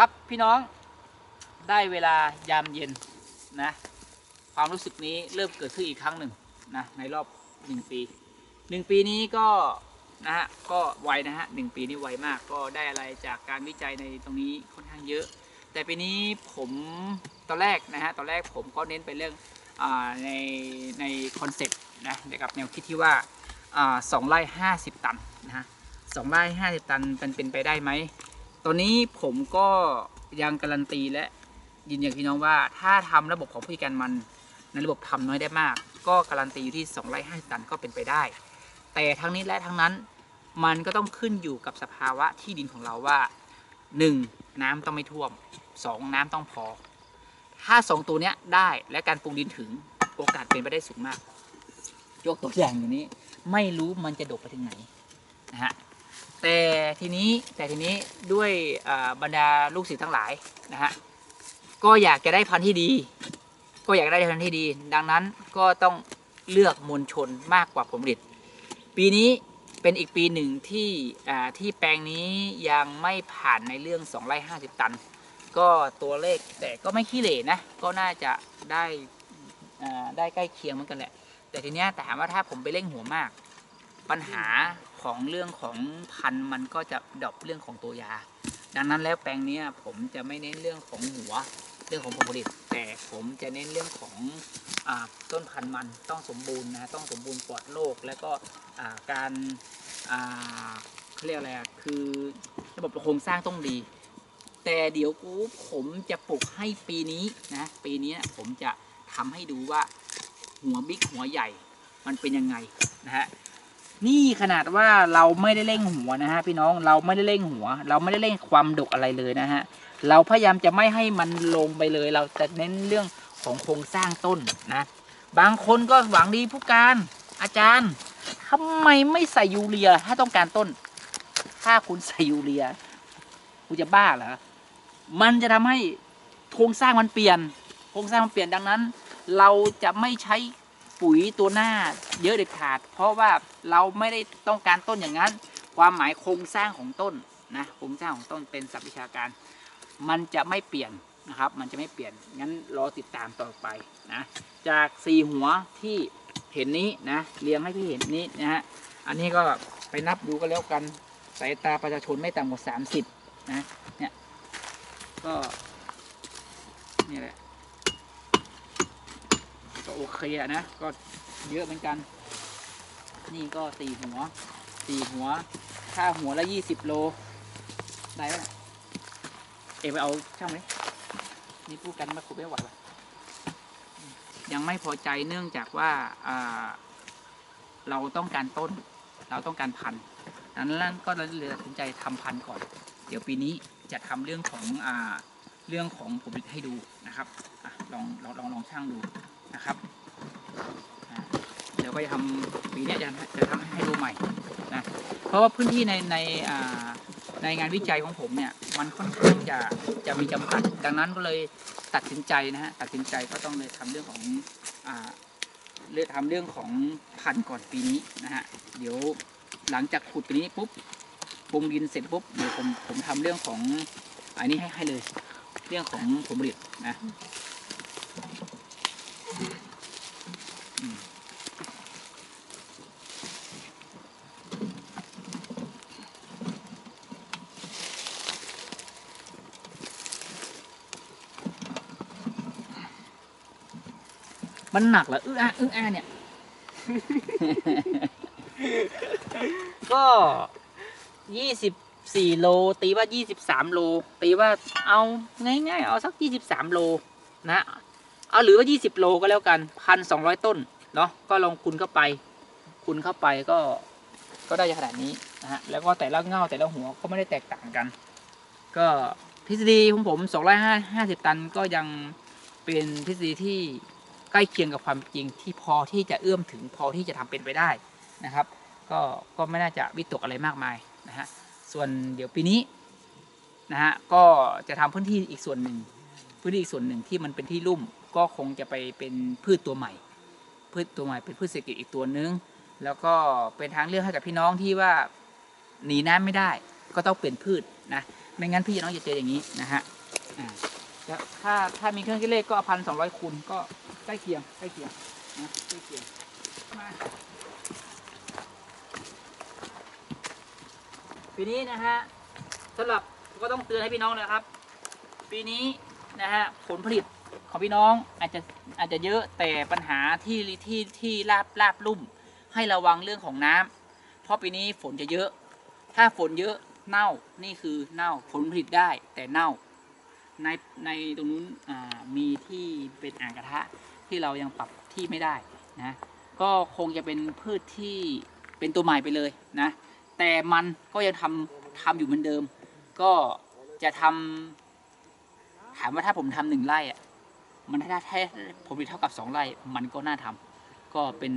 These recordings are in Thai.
ครับพี่น้องได้เวลายามเย็นนะความรู้สึกนี้เริ่มเกิดขึ้นอีกครั้งหนึ่งนะในรอบหนึ่งปีหนึ่งปีนี้ก็นะฮะก็ไวนะฮะหนึ่งปีนี้ไวมากก็ได้อะไรจากการวิจัยในตรงนี้ค่อนข้างเยอะ แต่ปีนี้ผมตอนแรกนะฮะตอนแรกผมก็เน้นไปเรื่องอในในคอนเซ็ปต์นะเกี่ยวกับแนวคิดที่ว่าอ่าสองไร่ห้าสิบตันนะฮะสองไร่ห้าสิบตันเป็นเป็นไปได้ไหม ตอนนี้ผมก็ยังการันตีและยืนยันพี่น้องว่า ถ้าทำระบบของผู้จัดการมันในระบบทำน้อยได้มาก ก็การันตีอยู่ที่2ไร่50ตันก็เป็นไปได้ แต่ทั้งนี้และทั้งนั้นมันก็ต้องขึ้นอยู่กับสภาวะที่ดินของเราว่า 1. น้ำต้องไม่ท่วม 2. น้ำต้องพอ ถ้า 2 ตัวเนี้ยได้และการปรุงดินถึงโอกาสเป็นไปได้สูงมาก ยกตัวอย่างอย่างนี้ ไม่รู้มันจะดกไปถึงไหนนะฮะ แต่ทีนี้แต่ทีนี้ด้วยบรรดาลูกศิษย์ทั้งหลายนะฮะก็อยากจะได้พันธุ์ที่ดี ก็อยากได้พันธุ์ที่ดี ดังนั้นก็ต้องเลือกมวลชนมากกว่าผลผลิต ปีนี้เป็นอีกปีหนึ่งที่ที่แปลงนี้ยังไม่ผ่านในเรื่อง2ไร่50 ตัน ก็ตัวเลขแต่ก็ไม่ขี้เหร่นะก็น่าจะได้ได้ใกล้เคียงเหมือนกันแหละ แต่ทีเนี้ยแต่ถามว่าถ้าผมไปเร่งหัวมาก ปัญหา ของเรื่องของพันธุ์มันก็จะดรอปเรื่องของตัวยา ดังนั้นแล้วแปลงนี้ผมจะไม่เน้นเรื่องของหัวเรื่องของผลผลิต แต่ผมจะเน้นเรื่องของอต้นพันธุ์มันต้องสมบูรณ์นะต้องสมบูรณ์ปลอดโรคแล้วก็การเขาเรียกอะไรคือระบบโครงสร้างต้องดี แต่เดี๋ยวกูผมจะปลูกให้ปีนี้นะปีนี้ผมจะทำให้ดูว่าหัวบิ๊กหัวใหญ่มันเป็นยังไงนะฮะ นี่ขนาดว่าเราไม่ได้เร่งหัวนะฮะ พี่น้องเราไม่ได้เร่งหัว เราไม่ได้เร่งความดกอะไรเลยนะฮะ เราพยายามจะไม่ให้มันลงไปเลย เราจะเน้นเรื่องของโครงสร้างต้นนะ บางคนก็หวังดีผู้การอาจารย์ทำไมไม่ใส่ยูเรียถ้าต้องการต้น ถ้าคุณใส่ยูเรียคุณจะบ้าเหรอมันจะทำให้โครงสร้างมันเปลี่ยน โครงสร้างมันเปลี่ยนดังนั้น เราจะไม่ใช้ ปุ๋ยตัวหน้าเยอะเด็ดขาด เพราะว่าเราไม่ได้ต้องการต้นอย่างนั้น ความหมายโครงสร้างของต้นนะโครงสร้างของต้นเป็นศัพท์วิชาการ มันจะไม่เปลี่ยนนะครับ มันจะไม่เปลี่ยนงั้นรอติดตามต่อไปนะจากสี่หัวที่เห็นนี้นะเรียงให้พี่เห็นนี้นะฮะอันนี้ก็ไปนับดูก็แล้วกันสายตาประชาชนไม่ต่ำกว่าสามสิบนะ เนี่ย ก็ นี่แหละ ก็โอเคอะนะ ก็เยอะเหมือนกัน นี่ก็สี่หัวสี่หัว ค่าหัวละยี่สิบโล ได้ไหมเนี่ยเอไปเอาช่างไหมนี่พูดกันมาคุยไม่ไหววะยังไม่พอใจเนื่องจากว่าอ่าเราต้องการต้น เราต้องการพันธุ์ดังนั้นก็เลยตัดสินใจทำพันธุ์ก่อน เดี๋ยวปีนี้จะทำเรื่องของอ่าเรื่องของผลผลิตให้ดูนะครับอลองลองลองลองช่างดู นะครับเดี๋ยวก็จะทำปีนี้จะจะทำให้ดูใหม่นะเพราะว่าพื้นที่ในในในงานวิจัยของผมเนี่ยมันค่อนข้างจะจะมีจำกัด ดังนั้นก็เลยตัดสินใจนะฮะตัดสินใจก็ต้องเลยทำเรื่องของอ่าเลือกทำเรื่องของพันก่อนปีนี้นะฮะเดี๋ยวหลังจากขุดปีนี้ปุ๊บปรุงดินเสร็จปุ๊บเดี๋ยวผมผมทำเรื่องของอันนี้ให้ให้เลย เรื่องของผลผลิตนะ มันหนักเหรออื้ออาอื้ออาเนี่ย ก็ยี่สิบสี่โล ตีว่ายี่สิบสามโล ตีว่าเอาง่ายๆ เอาสักยี่สิบสามโลนะ เอาหรือว่ายี่สิบโลก็แล้วกันพันสองร้อยต้น เนาะก็ลองคูณเข้าไปคูณเข้าไปก็ ก็ได้ขนาดนี้นะฮะ แล้วก็แต่ละเง่าแต่ละหัวก็ไม่ได้แตกต่างกัน ก็ทฤษฎีของผมสองร้อยห้าห้าสิบตันก็ยังเป็นทฤษฎีที่ ใกล้เคียงกับความจริงที่พอที่จะเอื้อมถึงพอที่จะทำเป็นไปได้นะครับ ก็ก็ไม่น่าจะวิตกอะไรมากมายนะฮะส่วนเดี๋ยวปีนี้นะฮะก็จะทำพื้นที่อีกส่วนหนึ่งพื้นที่อีกส่วนหนึ่งที่มันเป็นที่ลุ่มก็คงจะไปเป็นพืชตัวใหม่ พืชตัวใหม่เป็นพืชเศรษฐกิจอีกตัวนึง แล้วก็เป็นทางเลือกให้กับพี่น้องที่ว่าหนีน้ำไม่ได้ ก็ต้องเปลี่ยนพืชนะไม่งั้นพี่น้องจะเจออย่างนี้นะฮะ แล้วถ้าถ้ามีเครื่องคิดเลขก็พันสองร้อยคูณก็ใกล้เคียงใกล้เคียงนะใกล้เคียงมาปีนี้นะฮะสำหรับก็ต้องเตือนให้พี่น้องนะครับ ปีนี้นะฮะผลผลิตของพี่น้องอาจจะอาจจะเยอะแต่ปัญหาที่ที่ที่ราบราบลุ่ม ให้ระวังเรื่องของน้ำเพราะปีนี้ฝนจะเยอะ ถ้าฝนเยอะเน่านี่คือเน่าผลผลิตได้แต่เน่า ในในตรงนู้นมีที่เป็นอ่างกระทะที่เรายังปรับที่ไม่ได้นะก็คงจะเป็นพืชที่เป็นตัวใหม่ไปเลยนะแต่มันก็ยังทำทำอยู่เหมือนเดิม ก็จะทำถามว่าถ้าผมทำหนึ่งไร่อะมันถ้าแท้ผมผลิตเท่ากับสองไร่มันก็น่าทำก็เป็น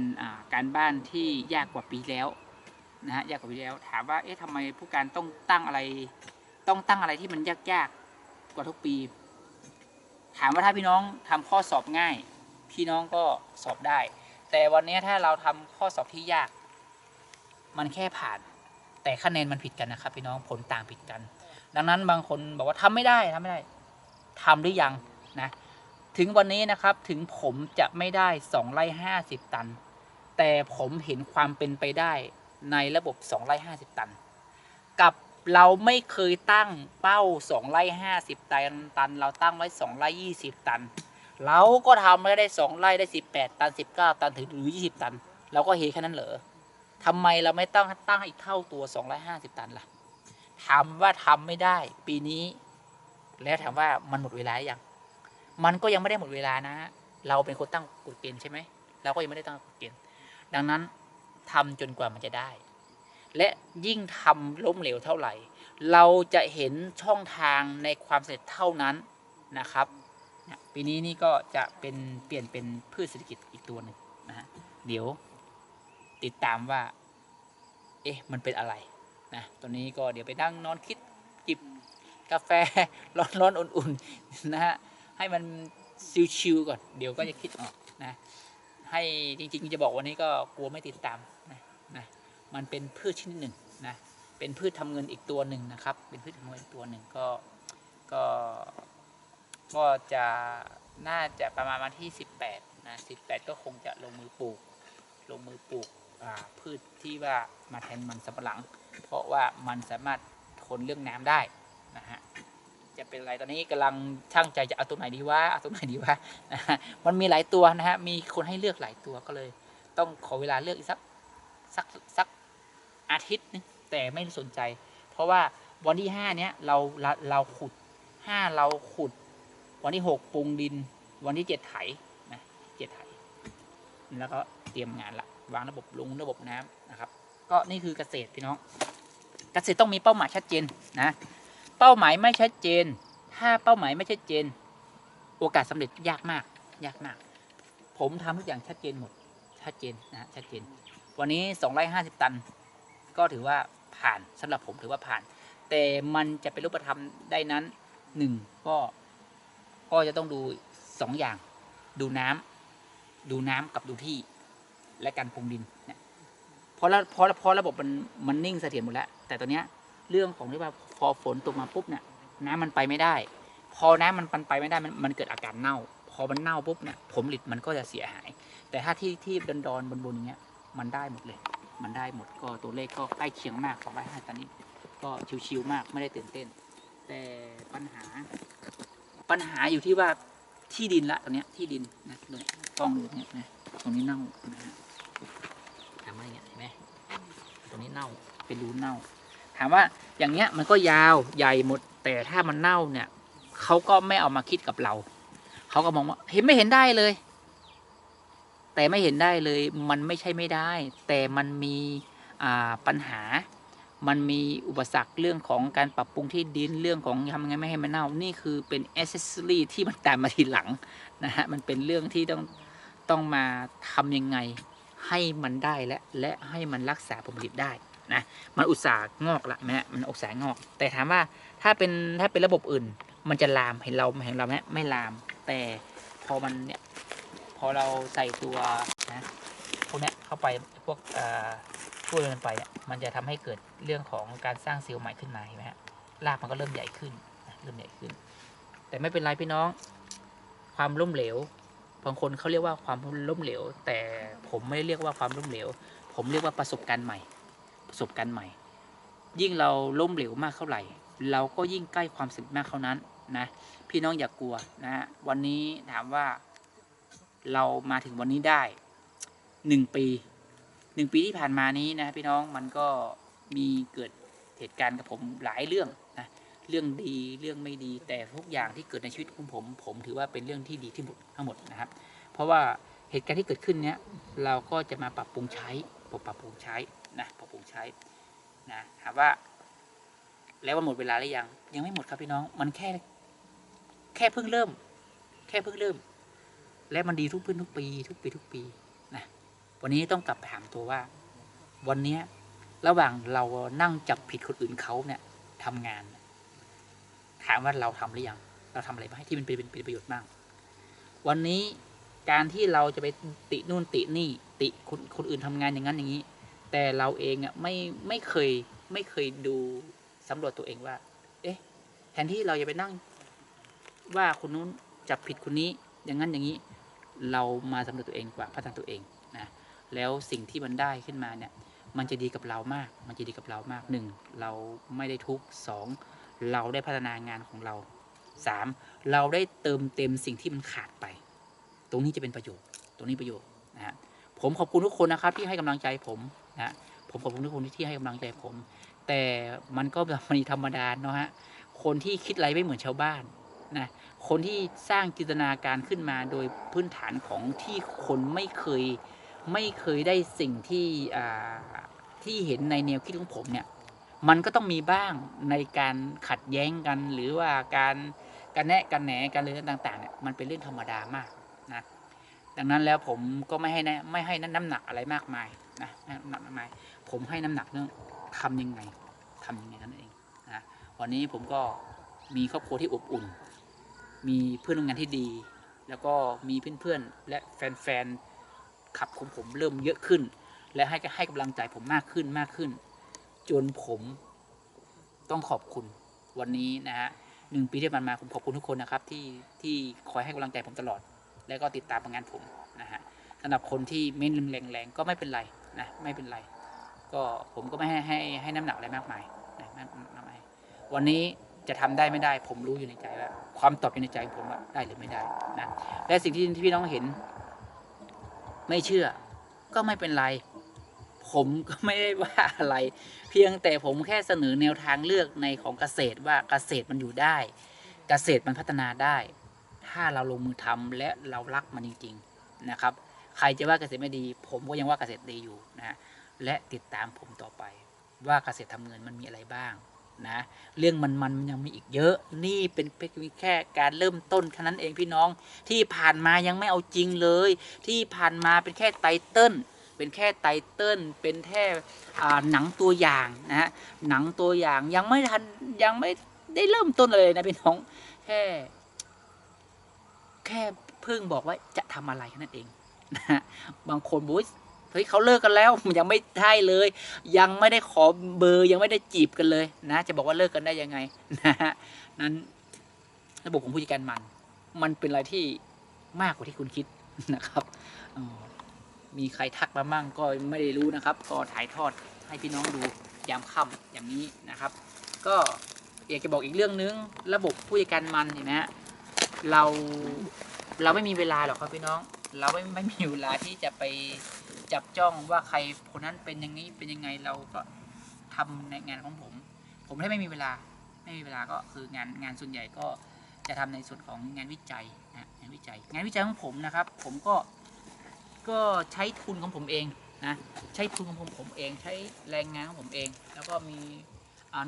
การบ้านที่ยากกว่าปีแล้วนะฮะยากกว่าปีแล้วถามว่าเอ๊ะทำไมผู้การต้องตั้งอะไร ต้องตั้งอะไรที่มันยาก กว่าทุกปี ถามว่าถ้าพี่น้องทำข้อสอบง่าย พี่น้องก็สอบได้ แต่วันนี้ถ้าเราทำข้อสอบที่ยาก มันแค่ผ่าน แต่คะแนนมันผิดกันนะครับ พี่น้องผลต่างผิดกัน ดังนั้นบางคนบอกว่าทำไม่ได้ทำไม่ได้ทำหรือยังนะ ถึงวันนี้นะครับถึงผมจะไม่ได้สองไร่ห้าสิบตัน แต่ผมเห็นความเป็นไปได้ในระบบสองไร่ห้าสิบตัน กับ เราไม่เคยตั้งเป้าสองไร่ห้าสิบตันตัน เราตั้งไว้สองไร่ยี่สิบตัน เราก็ทำไม่ได้สองไร่ได้สิบแปดตันสิบเก้าตันถึงหรือยี่สิบตัน เราก็เฮแค่นั้นเหรอทำไมเราไม่ตั้งตั้งอีกเท่าตัวสองไร้อยห้าสิบตันล่ะถามว่าทำไม่ได้ปีนี้ แล้วถามว่ามันหมดเวลาหรือยังมันก็ยังไม่ได้หมดเวลานะ เราเป็นคนตั้งกฎเกณฑ์ใช่ไหมเราก็ยังไม่ได้ตั้งกฎเกณฑ์ดังนั้นทำจนกว่ามันจะได้ และยิ่งทำล้มเหลวเท่าไหร่ เราจะเห็นช่องทางในความสำเร็จเท่านั้นนะครับปีนี้นี่ก็จะเป็นเปลี่ยนเป็นพืชเศรษฐกิจอีกตัวหนึ่งนะฮะเดี๋ยวติดตามว่า เอ๊ะมันเป็นอะไรนะตอนนี้ก็เดี๋ยวไปนั่งนอนคิดจิบกาแฟร้อนๆอุ่นๆนะฮะให้มันชิวๆก่อนเดี๋ยวก็จะคิดออกนะให้จริงๆจะบอกวันนี้ก็กลัวไม่ติดตามนะนะ มันเป็นพืชชนิดหนึ่งนะเป็นพืชทำเงินอีกตัวหนึ่งนะครับ เป็นพืชทำเงินอีกตัวหนึ่งก็ก็ก็จะน่าจะประมาณวันที่ 18นะ18 ก็คงจะลงมือปลูก ลงมือปลูกพืชที่ว่ามาแทนมันสำปะหลัง เพราะว่ามันสามารถทนเรื่องน้ำได้นะฮะจะเป็นอะไรตอนนี้กำลังช่างใจจะเอาตัวไหนดีวะเอาตัวไหนดีวะนะฮะมันมีหลายตัวนะฮะมีคนให้เลือกหลายตัวก็เลย ต้องขอเวลาเลือกอีกสักสักสัก อาทิตย์นึงแต่ไม่สนใจ เพราะว่าวันที่ห้าเนี้ยเราเราเราขุดห้าเราขุด วันที่หกปรุงดิน วันที่เจ็ดไถนะเจ็ดไถ แล้วก็เตรียมงานละวางระบบลงระบบน้ำนะครับ ก็นี่คือเกษตรพี่น้อง เกษตรต้องมีเป้าหมายชัดเจนนะเป้าหมายไม่ชัดเจน ถ้าเป้าหมายไม่ชัดเจน โอกาสสำเร็จยากมาก ยากมาก ผมทำทุกอย่างชัดเจนหมดชัดเจนนะชัดเจน วันนี้250ตัน ก็ถือว่าผ่านสำหรับผมถือว่าผ่าน แต่มันจะเป็นรูปธรรมได้นั้นหนึ่งก็ก็จะต้องดูสองอย่าง ดูน้ำดูน้ำกับดูที่ และการปรุงดินเนี่ยพราะละเพราะเพราะระบบมันมันนิ่งเสถียรหมดแล้ว แต่ตอนเนี้ยเรื่องของที่ว่าพอฝนตกมาปุ๊บเนี่ยน้ำมันไปไม่ได้ พอน้ำมันมันไปไม่ได้มันมันเกิดอาการเน่า พอมันเน่าปุ๊บเนี่ยผลผลิตมันก็จะเสียหาย แต่ถ้าที่ที่ดอนดอนบนบนอย่างเงี้ยมันได้หมดเลย มันได้หมดก็ตัวเลขก็ใกล้เคียงมากสองร้อยห้าตันนี้ ก็ชิวๆมากไม่ได้ตื่นเต้น แต่ปัญหา ปัญหาอยู่ที่ว่าที่ดินละตอนเนี้ยที่ดินนะเลยกล้องดูเนี่ยนะตรงนี้เน่านะฮะถามว่าอย่างเงี้ยเห็นไหมตรงนี้เน่าเป็นรูเน่า ถามว่าอย่างเงี้ยมันก็ยาวใหญ่หมด แต่ถ้ามันเน่าเนี่ยเขาก็ไม่เอามาคิดกับเราเขาก็มองว่าเห็นไม่เห็นได้เลย แต่ไม่เห็นได้เลยมันไม่ใช่ไม่ได้ แต่มันมีปัญหา มันมีอุปสรรคเรื่องของการปรับปรุงที่ดินเรื่องของทำยังไงไม่ให้มันเน่านี่คือเป็นอ c เซสซอรีที่มันตามมาทีหลังนะฮะมันเป็นเรื่องที่ต้องต้องมาทำยังไงให้มันได้และและให้มันรักษาผลผลิตได้นะมันอุตส่าห์งอกละแม่มันอุตส่าห์งอก แต่ถามว่าถ้าเป็นถ้าเป็นระบบอื่น มันจะลามเห็นเราเห็นเราไหมไม่ลาม แต่พอมันเนี่ย พอเราใส่ตัวนะพวกนี้เข้าไปพวกอ่อช่วยมันไปเนี่ยมันจะทำให้เกิดเรื่องของการสร้างเซลล์ใหม่ขึ้นมาเห็นไหมฮะรากมันก็เริ่มใหญ่ขึ้นเริ่มใหญ่ขึ้น แต่ไม่เป็นไรพี่น้อง ความล้มเหลวบางคนเขาเรียกว่าความล้มเหลว แต่ผมไม่เรียกว่าความล้มเหลว ผมเรียกว่าประสบการณ์ใหม่ ประสบการณ์ใหม่ ยิ่งเราล้มเหลวมากเท่าไหร่ เราก็ยิ่งใกล้ความสำเร็จมากเท่านั้นนะพี่น้องอย่ากกลัวนะวันนี้ถามว่า เรามาถึงวันนี้ได้หนึ่งปีหนึ่งปีที่ผ่านมานี้นะพี่น้องมันก็มีเกิดเหตุการณ์กับผมหลายเรื่องนะเรื่องดีเรื่องไม่ดีแต่ทุกอย่างที่เกิดในชีวิตของผม ผมถือว่าเป็นเรื่องที่ดีที่หมดทั้งหมดนะครับ เพราะว่าเหตุการณ์ที่เกิดขึ้นเนี้ยเราก็จะมาปรับปรุงใช้ปรับปรุงใช้นะปรับปรุงใช้นะถามว่า แล้วมันหมดเวลาหรือยัง ยังไม่หมดครับพี่น้อง มันแค่ แค่เพิ่งเริ่ม แค่เพิ่งเริ่ม และมันดีทุกพื้นทุกปี ทุกปีทุกปีนะวันนี้ต้องกลับไปถามตัวว่า วันนี้ระหว่างเรานั่งจับผิดคนอื่นเขาเนี่ยทำงาน ถามว่าเราทำหรือยังเราทำอะไรบ้างที่มันเป็นเป็นเป็นประโยชน์บ้าง วันนี้การที่เราจะไปตินู่นตินี่ติคนคนอื่นทำงานอย่างนั้นอย่างนี้ แต่เราเองอะไม่ไม่เคยไม่เคยดูสำรวจตัวเองว่า เอ๊ะ แทนที่เราจะไปนั่งว่าคนนู้นจับผิดคนนี้อย่างนั้นอย่างนี้ เรามาสำรวจตัวเองกว่าพัฒนาตัวเองนะแล้วสิ่งที่มันได้ขึ้นมาเนี่ยมันจะดีกับเรามาก มันจะดีกับเรามากหนึ่งเราไม่ได้ทุกสองเราได้พัฒนางานของเราสามเราได้เติมเต็มสิ่งที่มันขาดไป ตรงนี้จะเป็นประโยชน์ ตรงนี้ประโยชน์นะฮะผมขอบคุณทุกคนนะครับที่ให้กำลังใจผมนะผมขอบคุณทุกคนที่ให้กำลังใจผม แต่มันก็แบบมันธรรมดาเนาะฮะคนที่คิดอะไรไม่เหมือนชาวบ้าน นะคนที่สร้างจินตนาการขึ้นมาโดยพื้นฐานของที่คนไม่เคยไม่เคยได้สิ่งที่ที่เห็นในแนวคิดของผมเนี่ยมันก็ต้องมีบ้างในการขัดแย้งกัน หรือว่าการการแนะกันแหนกันเลยต่างๆเนี่ยมันเป็นเรื่องธรรมดามากนะดังนั้นแล้วผมก็ไม่ให้นะไม่ให้น้ำหนักอะไรมากมายนะน้ำหนักมากมาย ผมให้น้ำหนักเรื่องทำยังไงทำยังไงนั่นเองนะวันนี้ผมก็มีครอบครัวที่อบอุ่น มีเพื่อนร่วมงานที่ดี แล้วก็มีเพื่อนๆและแฟนๆขับของผมเริ่มเยอะขึ้น และให้ให้กำลังใจผมมากขึ้นมากขึ้น จนผมต้องขอบคุณวันนี้นะฮะหนึ่งปีที่ผ่านมาผมขอบคุณทุกคนนะครับที่ที่คอยให้กำลังใจผมตลอด แล้วก็ติดตามผลงานผมนะฮะสำหรับคนที่เม้นแรงๆก็ไม่เป็นไรนะไม่เป็นไร ก็ผมก็ไม่ให้ให้ให้น้ำหนักอะไรมากมายนะมากมายวันนี้ จะทำได้ไม่ได้ ผมรู้อยู่ในใจว่าความตอบอยู่ในใจของผมว่าได้หรือไม่ได้นะและสิ่งที่ที่พี่น้องเห็น ไม่เชื่อ ก็ไม่เป็นไร ผมก็ไม่ได้ว่าอะไร เพียงแต่ผมแค่เสนอแนวทางเลือกในของเกษตรว่าเกษตรมันอยู่ได้ เกษตรมันพัฒนาได้ ถ้าเราลงมือทำและเรารักมันจริง ๆนะครับ ใครจะว่าเกษตรไม่ดี ผมก็ยังว่าเกษตรดีอยู่นะและติดตามผมต่อไป ว่าเกษตรทำเงินมันมีอะไรบ้าง นะ เรื่องมันมันยังมีอีกเยอะนี่เป็นเพียงแค่การเริ่มต้นแค่นั้นเองพี่น้อง ที่ผ่านมายังไม่เอาจริงเลย ที่ผ่านมาเป็นแค่ไตเติ้ลเป็นแค่ไตเติ้ลเป็นแค่หนังตัวอย่างนะฮะหนังตัวอย่างยังไม่ทันยังไม่ได้เริ่มต้นเลยนะพี่น้องแค่แค่เพิ่งบอกว่าจะทำอะไรแค่นั้นเองนะฮะบางคนบอก เฮ้ยเขาเลิกกันแล้วยังไม่ได้เลย ยังไม่ได้ขอเบอร์ยังไม่ได้จีบกันเลยนะ จะบอกว่าเลิกกันได้ยังไงนะฮะนั้นระบบของผู้จัดการมัน มันเป็นอะไรที่มากกว่าที่คุณคิดนะครับมีใครทักมามั่งก็ไม่ได้รู้นะครับ ก็ถ่ายทอดให้พี่น้องดูยามค่ำอย่างนี้นะครับ ก็อยากจะบอกอีกเรื่องนึง ระบบผู้จัดการมันเห็นไหมฮะเราเราไม่มีเวลาหรอกครับพี่น้อง เราไม่ไม่มีเวลาที่จะไป จับจ้องว่าใครคนนั้นเป็นอย่างนี้เป็นยังไงเราก็ทำในงานของผม ผมถ้าไม่มีเวลาไม่มีเวลาก็คืองานงานส่วนใหญ่ก็จะทำในส่วนของงานวิจัยนะงานวิจัย งานวิจัยของผมนะครับ ผมก็ก็ใช้ทุนของผมเองนะใช้ทุนของผมผมเองใช้แรงงานของผมเอง แล้วก็มี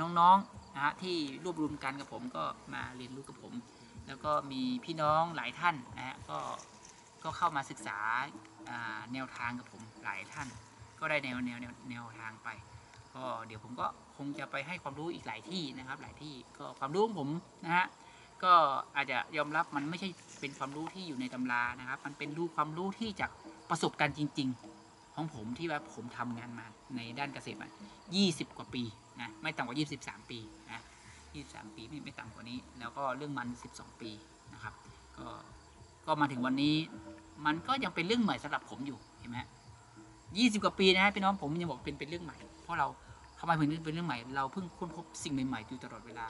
น้องๆนะฮะที่รวบรวมกันกับผมก็มาเรียนรู้กับผม แล้วก็มีพี่น้องหลายท่านนะฮะก็ก็เข้ามาศึกษาแนวทางกับผม หลายท่าน ก็ได้แนวแนวแนวแนวทางไป ก็เดี๋ยวผมก็คงจะไปให้ความรู้อีกหลายที่นะครับ หลายที่ก็ความรู้ของผมนะฮะก็อาจจะยอมรับมันไม่ใช่เป็นความรู้ที่อยู่ในตำรานะครับ มันเป็นรู้ความรู้ที่จากประสบการณ์จริง ๆ ของผมที่ว่าผมทำงานมาในด้านเกษตรมา20 กว่าปีนะไม่ต่ำกว่า 23 ปีนะ23 ปีไม่ไม่ต่ำกว่านี้ แล้วก็เรื่องมัน 12 ปีนะครับ ก็ก็มาถึงวันนี้มันก็ยังเป็นเรื่องใหม่สำหรับผมอยู่เห็นไหม ยี่สิบกว่าปีนะฮะพี่น้องผมยังบอกเป็นเป็นเรื่องใหม่ เพราะเราทำไมถึงเป็นเรื่องใหม่ เราเพิ่งค้นพบสิ่งใหม่ๆอยู่ตลอดเวลา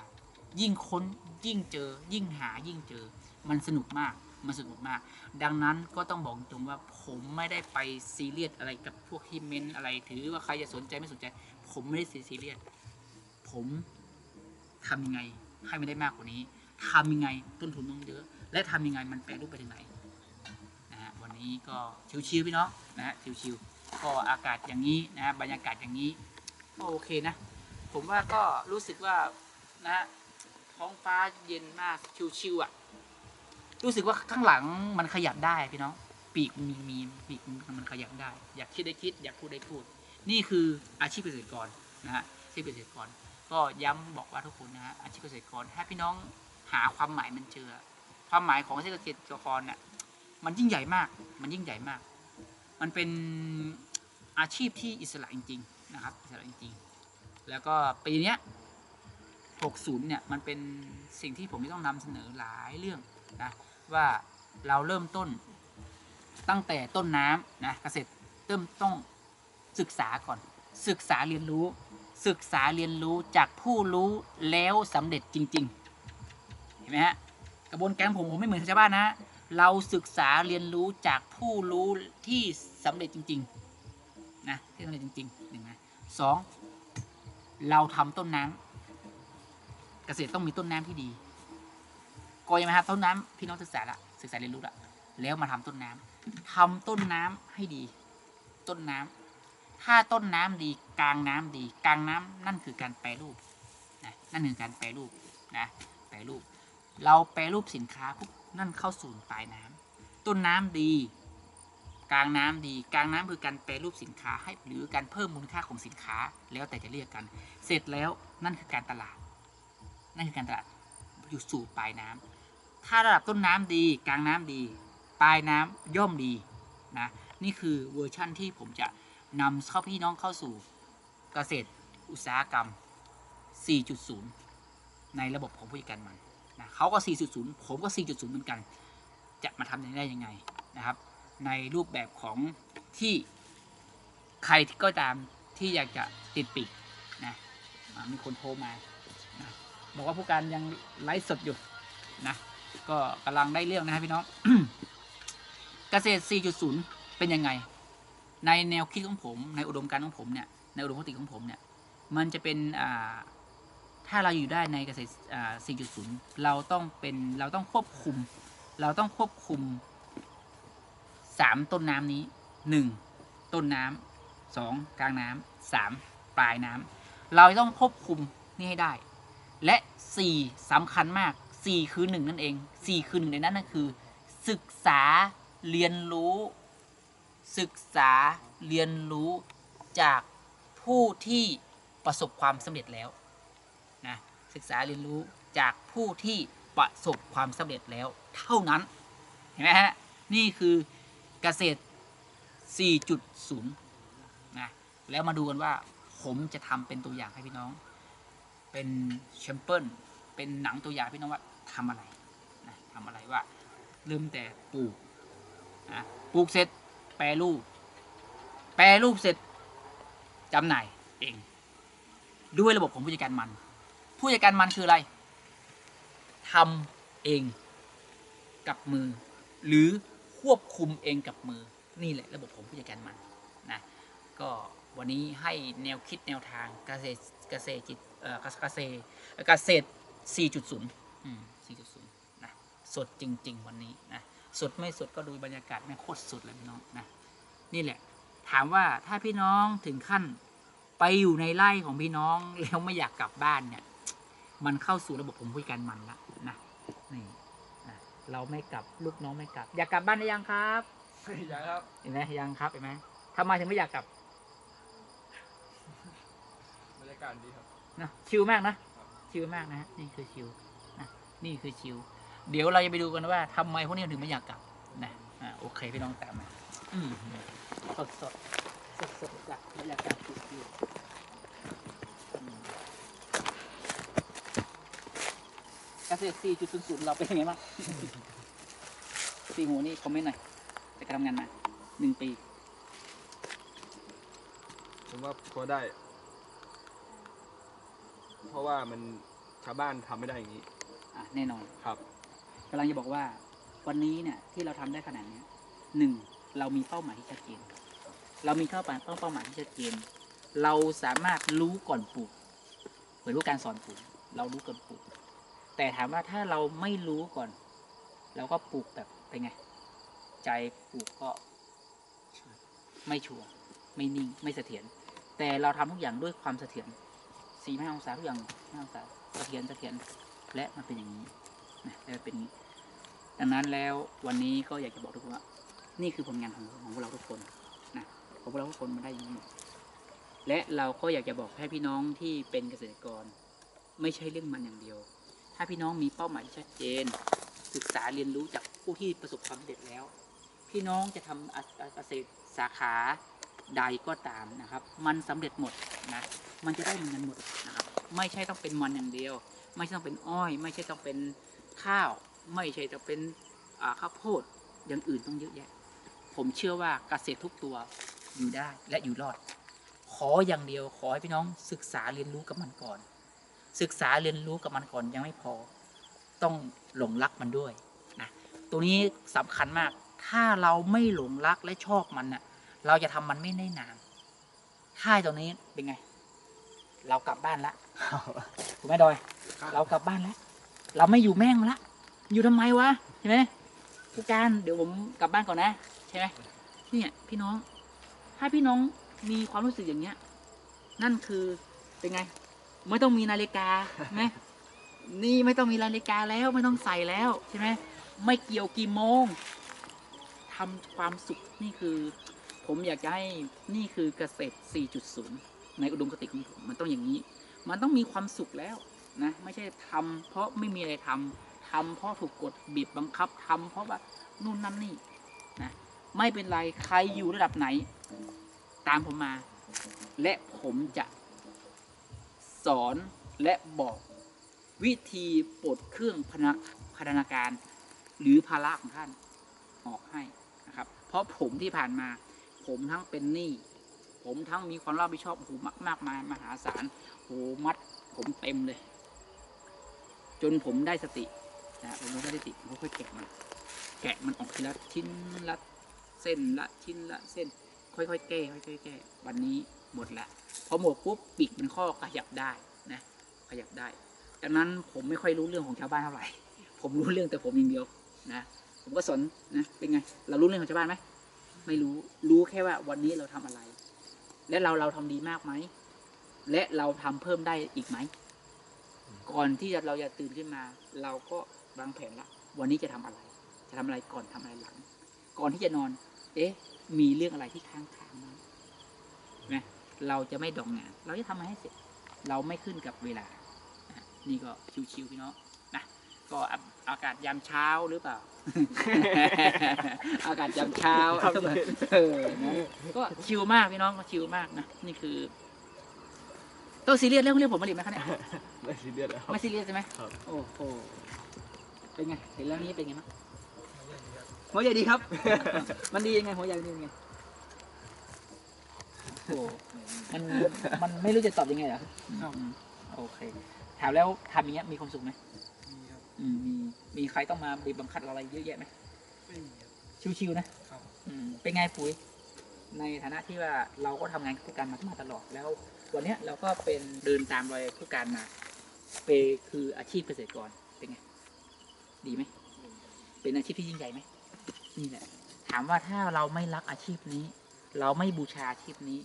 ยิ่งค้นยิ่งเจอ ยิ่งหายิ่งเจอ มันสนุกมากมันสนุกมาก ดังนั้นก็ต้องบอกตรงว่าผมไม่ได้ไปซีเรียสอะไรกับพวกที่เมนอะไร ถือว่าใครจะสนใจไม่สนใจ ผมไม่ได้ซีเรียสผมทำยังไงให้มันได้มากกว่านี้ทำยังไงต้นทุนต้องเยอะ และทำยังไงมันแปรรูปไปถึงไหนนะฮะวันนี้ก็ชิวๆพี่น้องนะฮะชิวๆ ก็อากาศอย่างนี้นะฮะบรรยากาศอย่างนี้ก็โอเคนะ ผมว่าก็รู้สึกว่านะฮะท้องฟ้าเย็นมากชิวๆอะ รู้สึกว่าข้างหลังมันขยับได้พี่น้องปีกมีมีปีกมันขยับได้ อยากคิดได้คิด อยากพูดได้พูด นี่คืออาชีพเกษตรกรนะฮะอาชีพเกษตรกร ก็ย้ำบอกว่าทุกคนนะฮะอาชีพเกษตรกรให้พี่น้องหาความหมายมันเจอ ความหมายของอาชีพเกษตรกรเนี่ยมันยิ่งใหญ่มาก มันยิ่งใหญ่มาก มันเป็นอาชีพที่อิสระจริงๆนะครับอิสระจริงๆ แล้วก็ปีนี้60เนี่ยมันเป็นสิ่งที่ผมต้องนำเสนอหลายเรื่องนะว่าเราเริ่มต้นตั้งแต่ต้นน้ำนะเกษตรเริ่มต้องศึกษาก่อน ศึกษาเรียนรู้ ศึกษาเรียนรู้จากผู้รู้แล้วสำเร็จจริง ๆ เห็นไหมฮะกระบวนการผมผมไม่เหมือนชาวบ้านนะ เราศึกษาเรียนรู้จากผู้รู้ที่สำเร็จจริงๆนะที่สำเร็จจริงๆหนึ่งนะสองเราทำต้นน้ำเกษตรต้องมีต้นน้ำที่ดีก็ยังไหมครับต้นน้ำพี่น้องศึกษาละศึกษาเรียนรู้ละแล้วมาทำต้นน้ำทำต้นน้ำให้ดี ต้นน้ำถ้าต้นน้ำดีกลางน้ำดี กลางน้ำนั่นคือการแปรรูปนะนั่นคือการแปรรูปนะแปรรูป เราแปรรูปสินค้าปุ๊บ นั่นเข้าสู่ปลายน้ำต้นน้ำดี กลางน้ำดี กลางน้ำคือการแปรรูปสินค้าให้หรือการเพิ่มมูลค่าของสินค้าแล้วแต่จะเรียกกัน เสร็จแล้วนั่นคือการตลาด นั่นคือการตลาดอยู่สู่ปลายน้ำถ้าระดับต้นน้ำดี กลางน้ำดี ปลายน้ำย่อมดีนะนี่คือเวอร์ชั่นที่ผมจะนำเข้าพี่น้องเข้าสู่เกษตรอุตสาหกรรม 4.0 ในระบบของผู้จัดการมัน เขาก็ 4.0 ผมก็ 4.0 เหมือนกัน จะมาทำได้ยังไงนะครับ ในรูปแบบของที่ใครก็ตามที่อยากจะติดปีกนะมีคนโทรมานะบอกว่าผู้การยังไลฟ์สดอยู่นะก็กำลังได้เรื่องนะครับพี่น้อง เกษตร 4.0 เป็นยังไง ในแนวคิดของผม ในอุดมการณ์ของผมเนี่ยในอุดมคติของผมเนี่ยมันจะเป็นอ่า ถ้าเราอยู่ได้ในเกษตรอ่า4.0 เราต้องเป็นเราต้องควบคุม เราต้องควบคุมสามต้นน้ำนี้หนึ่งต้นน้ำสองกลางน้ำสามปลายน้ำเราต้องควบคุมนี่ให้ได้ และสี่สำคัญมากสี่คือหนึ่งนั่นเองสี่คือหนึ่งในนั้นนั่นคือ ศึกษาเรียนรู้ ศึกษาเรียนรู้จากผู้ที่ประสบความสำเร็จแล้ว ศึกษาเรียนรู้จากผู้ที่ประสบความสำเร็จแล้วเท่านั้น เห็นไหมฮะ นี่คือเกษตร 4.0 นะ แล้วมาดูกันว่าผมจะทำเป็นตัวอย่างให้พี่น้อง เป็นแชมเปิลเป็นหนังตัวอย่างพี่น้องว่าทำอะไรนะทำอะไรว่าเริ่มแต่ปลูกนะปลูกเสร็จแปรรูป แปรรูปเสร็จจำหน่ายเอง ด้วยระบบของผู้จัดการมัน ผู้จัดการมันคืออะไรทำเองกับมือ หรือควบคุมเองกับมือนี่แหละระบบของผู้จัดการมันนะก็วันนี้ให้แนวคิดแนวทางเกษตรเกษตรจิตเอ่อเกษตรเกษตร 4.0 อืม 4.0 นะสดจริง ๆ วันนี้นะสดไม่สดก็ดูบรรยากาศไม่โคตรสดเลยพี่น้องนะนี่แหละ ถามว่าถ้าพี่น้องถึงขั้นไปอยู่ในไร่ของพี่น้องแล้วไม่อยากกลับบ้านเนี่ย มันเข้าสู่ระบบของผู้จัดการมันละนะนี่นะเราไม่กลับลูกน้องไม่กลับ อยากกลับบ้านหรือยังครับยังครับเห็นไหมยังครับเห็นไหมทำไมถึงไม่อยากกลับบรรยากาศดีครับนะชิลมากนะชิลมากนะฮะนี่คือชิลนะนี่คือชิลเดี๋ยวเราจะไปดูกันว่าทำไมพวกนี้ถึงไม่อยากกลับนะอ่าโอเคพี่น้องตามมาอืมสดสดสดสดจากบรรยากาศชิลๆอืม ษตรสี่จุดศูนย์ศูนย์เราเป็นยังไงบ้างสี่หูนี่คอมเมนต์หน่อยจะการทำงานมาหนึ่งปี ผมว่าพอได้ เพราะว่ามันชาวบ้านทำไม่ได้อย่างนี้ อะแน่นอนครับ กำลังจะบอกว่าวันนี้เนี่ยที่เราทำได้ขนาดเนี้ยหนึ่งเรามีเป้าหมายที่ชัดเจน เรามีเป้าหมายเป้าเป้าหมายที่ชัดเจน เราสามารถรู้ก่อนปลูกเหมือนรู้การสอนปลูกเรารู้ก่อนปลูก แต่ถามว่าถ้าเราไม่รู้ก่อน เราก็ปลูกแบบเป็นไง ใจปลูกก็ไม่ชัวร์ไม่นิ่งไม่เสถียรแต่เราทำทุกอย่างด้วยความเสถียรสี่ห้าองศาทุกอย่างห้าองศาเสถียรเสถียรและมันเป็นอย่างนี้นะแล้วเป็นอย่างนี้ ดังนั้นแล้ววันนี้ก็อยากจะบอกทุกคนว่า นี่คือผลงานของของพวกเราทุกคนนะของพวกเราทุกคนมาได้อยังนี้และเราก็อยากจะบอกให้พี่น้องที่เป็นเกษตรกร ไม่ใช่เรื่องมันอย่างเดียวาพี่น้องมีเป้าหมายที่ชัดเจน ศึกษาเรียนรู้จากผู้ที่ประสบความสำเร็จแล้ว พี่น้องจะทำอาอาเกษตรสาขาใดก็ตามนะครับ มันสำเร็จหมดนะมันจะได้เหมือนหมดนะครับ ไม่ใช่ต้องเป็นมันอย่างเดียว ไม่ใช่ต้องเป็นอ้อย ไม่ใช่ต้องเป็นข้าว ไม่ใช่ต้องเป็นข้าวโพดอย่างอื่นต้องเยอะแยะ ผมเชื่อว่าเกษตรทุกตัวอยู่ได้และอยู่รอด ขออย่างเดียวขอให้พี่น้องศึกษาเรียนรู้กับมันก่อน ศึกษาเรียนรู้กับมันก่อนยังไม่พอ ต้องหลงรักมันด้วยนะตัวนี้สำคัญมาก ถ้าเราไม่หลงรักและชอบมันน่ะ เราจะทำมันไม่ได้นานถ้าตรงนี้เป็นไง เรากลับบ้านละถูกไหมดอยครับเรากลับบ้านแล้วเราไม่อยู่แม่งละ อยู่ทำไมวะใช่ไหมผู้การเดี๋ยวผมกลับบ้านก่อนนะใช่ไหมเนี่ยพี่น้อง ถ้าพี่น้องมีความรู้สึกอย่างเงี้ย นั่นคือเป็นไง ไม่ต้องมีนาฬิกาไหมนี่ไม่ต้องมีนาฬิกาแล้วไม่ต้องใส่แล้วใช่ไหมไม่เกี่ยวกี่โมงทำความสุขนี่คือ ผมอยากจะให้นี่คือเกษตร 4.0 ในอุดมคติของผมมันต้องอย่างนี้ มันต้องมีความสุขแล้วนะไม่ใช่ทำเพราะไม่มีอะไรทำทำเพราะถูกกดบีบบังคับทำเพราะว่านู่นนั่นนี่นะไม่เป็นไรใครอยู่ระดับไหน ตามผมมา และผมจะ สอนและบอกวิธีปลดเครื่องพนักพัฒนาการ หรือภาระของท่านออกให้นะครับ เพราะผมที่ผ่านมา ผมทั้งเป็นหนี้ผมทั้งมีความรับผิดชอบโหมากมากมายมหาศาลโอ้โหมัดผมเต็มเลย จนผมได้สตินะผมได้สติผมค่อยๆแกะมัน แกะมันออกทีละชิ้นละเส้นละชิ้นละเส้น ค่อยๆแก้ค่อยๆแก้วันนี้ หมดละพอหมดปุ๊บปีกมันข้อขยับได้นะขยับได้ดังนั้นผมไม่ค่อยรู้เรื่องของชาวบ้านเท่าไหร่ ผมรู้เรื่องแต่ผมอย่างเดียวนะผมก็สนนะเป็นไง เรารู้เรื่องของชาวบ้านไหมไม่รู้รู้แค่ว่าวันนี้เราทำอะไร และเราเราทำดีมากไหมและเราทำเพิ่มได้อีกไหมก่อนที่จะเราจะตื่นขึ้นมา เราก็วางแผนละวันนี้จะทำอะไร จะทำอะไรก่อนทำอะไรหลัง ก่อนที่จะนอน เอ๊ะ มีเรื่องอะไรที่ค้างคางมเห็นไหม เราจะไม่ดองงาน เราจะทำมาให้เสร็จ เราไม่ขึ้นกับเวลาอะนี่ก็ชิวๆพี่น้องนะก็อาอากาศยามเช้าหรือเปล่า อากาศยามเช้าครับเออนะก็ชิลมากพี่น้องก็ชิลมากนะนี่คือต้องซีเรียสเรื่องเรื่องผลผลิตไหมคะเนี่ยไม่ซีเรียสแล้วไม่ซีเรียสใช่ไหมครับโอ้โหเป็นไงเห็นแล้วนี้เป็นไงบ้างหัวใหญ่ดีครับ มันดียังไงหัวใหญ่ดียังไงโอ้ มันมันไม่รู้จะตอบยังไงเหรอครับ อืมโอเค ถามแล้วทำอย่างเงี้ยมีความสุขไหมอืมมีมีใครต้องมาบีบบังคับอะไรเยอะแยะไหมไม่มีครับ ชิวๆนะครับ อืมเป็นไงปุ๋ย ในฐานะที่ว่าเราก็ทำงานกับผู้การมามาตลอดแล้ว วันเนี้ยเราก็เป็นเดินตามรอยผู้การมาเปคืออาชีพเกษตรกรเป็นไง ดีไหม เป็นอาชีพที่ยิ่งใหญ่ไหมนี่แหละ ถามว่าถ้าเราไม่รักอาชีพนี้ เราไม่บูชาอาชีพนี้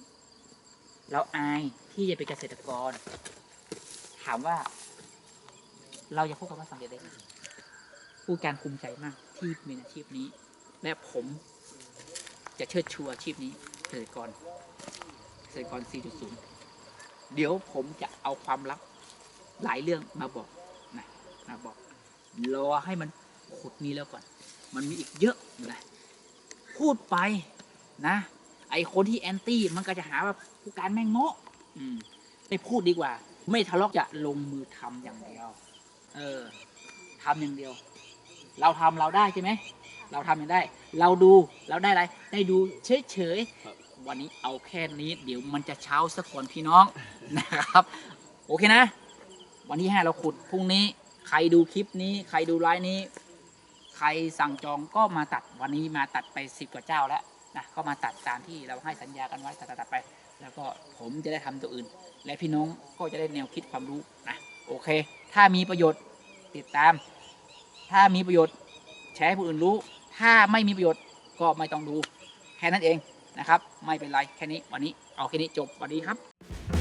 เราอายที่จะเป็นเกษตรกร ถามว่า เราจะพบกับว่าสำเร็จได้ไงผู้การภูมิใจมากที่มีอาชีพนี้ และผมจะเชิดชูอาชีพนี้เกษตรกรเกษตรกร 4.0 เดี๋ยวผมจะเอาความลับหลายเรื่องมาบอกนะมาบอกรอให้มันขุดนี้แล้วก่อน มันมีอีกเยอะนะพูดไปนะ คนที่แอนตี้มันก็จะหาว่าผู้การแม่งโง่อืมไม่พูดดีกว่า ไม่ทะเลาะจะลงมือทำอย่างเดียว เออทำอย่างเดียว เราทำเราได้ใช่ไหมเราทำอย่างได้ เราดูเราได้อะไร ได้ดูเฉยครับๆวันนี้เอาแค่นี้ เดี๋ยวมันจะเช้าสักก่อนพี่น้องนะครับ โอเคนะ วันที่ห้าเราขุดพรุ่งนี้ ใครดูคลิปนี้ ใครดูไลฟ์นี้ ใครสั่งจองก็มาตัดวันนี้มาตัดไปสิบกว่าเจ้าแล้ว นะก็มาตัดตามที่เราให้สัญญากันไว้ตัดตัดๆๆไป แล้วก็ผมจะได้ทำตัวอื่น และพี่น้องก็จะได้แนวคิดความรู้นะโอเค ถ้ามีประโยชน์ติดตาม ถ้ามีประโยชน์แชร์ให้ผู้อื่นรู้ ถ้าไม่มีประโยชน์ก็ไม่ต้องดูแค่นั้นเองนะครับ ไม่เป็นไรแค่นี้วันนี้เอาแค่นี้จบสวัสดีครับ